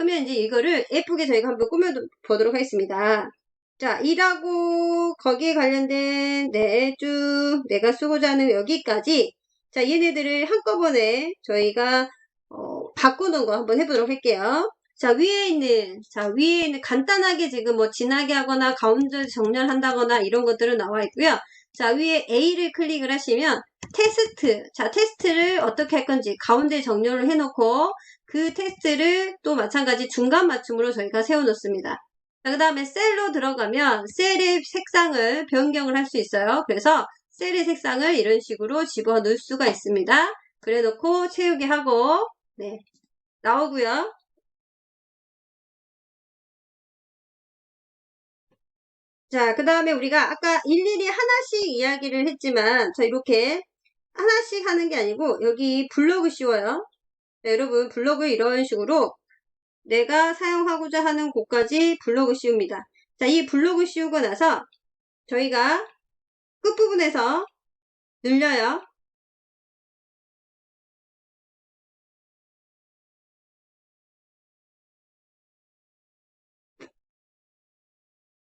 그러면 이제 이거를 예쁘게 저희가 한번 꾸며보도록 하겠습니다. 자, 2라고 거기에 관련된 네, 쭉 내가 쓰고자 하는 여기까지 자, 얘네들을 한꺼번에 저희가 어, 바꾸는 거 한번 해보도록 할게요. 자, 위에 있는, 자, 위에 있는 간단하게 지금 뭐 진하게 하거나 가운데 정렬한다거나 이런 것들은 나와 있고요. 자, 위에 A를 클릭을 하시면 테스트, 자, 테스트를 어떻게 할 건지 가운데 정렬을 해놓고 그 테스트를 또 마찬가지 중간 맞춤으로 저희가 세워놓습니다. 자, 그 다음에 셀로 들어가면 셀의 색상을 변경을 할 수 있어요. 그래서 셀의 색상을 이런 식으로 집어 넣을 수가 있습니다. 그래 놓고 채우기 하고, 네, 나오고요. 자, 그 다음에 우리가 아까 일일이 하나씩 이야기를 했지만, 자, 이렇게 하나씩 하는 게 아니고, 여기 블로그 씌워요. 자, 여러분, 블로그 이런 식으로 내가 사용하고자 하는 곳까지 블로그 씌웁니다. 자, 이 블로그 씌우고 나서 저희가 끝부분에서 늘려요.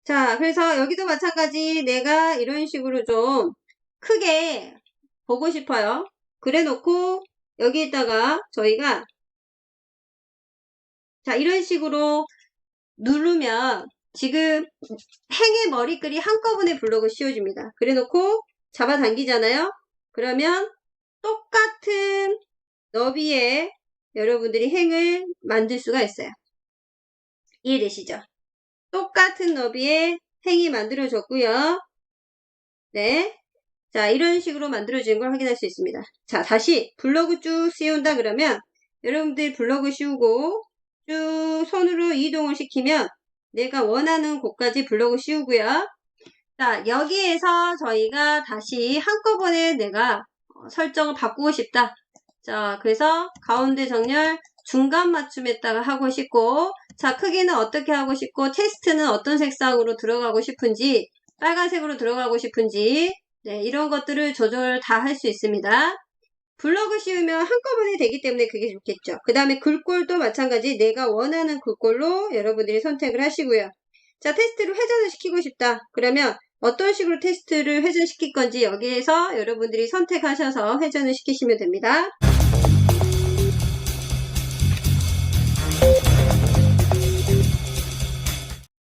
자, 그래서 여기도 마찬가지 내가 이런 식으로 좀 크게 보고 싶어요. 그래 놓고 여기에다가 저희가 자, 이런 식으로 누르면 지금 행의 머리글이 한꺼번에 블록을 씌워줍니다. 그래 놓고 잡아당기잖아요. 그러면 똑같은 너비에 여러분들이 행을 만들 수가 있어요. 이해되시죠? 똑같은 너비에 행이 만들어졌고요. 네. 자, 이런 식으로 만들어진 걸 확인할 수 있습니다. 자, 다시 블로그 쭉 씌운다 그러면 여러분들 블로그 씌우고 쭉 손으로 이동을 시키면 내가 원하는 곳까지 블로그 씌우고요. 자, 여기에서 저희가 다시 한꺼번에 내가 어, 설정을 바꾸고 싶다. 자, 그래서 가운데 정렬 중간 맞춤에다가 하고 싶고 자, 크기는 어떻게 하고 싶고 테스트는 어떤 색상으로 들어가고 싶은지 빨간색으로 들어가고 싶은지 네, 이런 것들을 조절 다 할 수 있습니다. 블로그 씌우면 한꺼번에 되기 때문에 그게 좋겠죠. 그 다음에 글꼴도 마찬가지 내가 원하는 글꼴로 여러분들이 선택을 하시고요. 자, 테스트를 회전을 시키고 싶다. 그러면 어떤 식으로 테스트를 회전시킬 건지 여기에서 여러분들이 선택하셔서 회전을 시키시면 됩니다.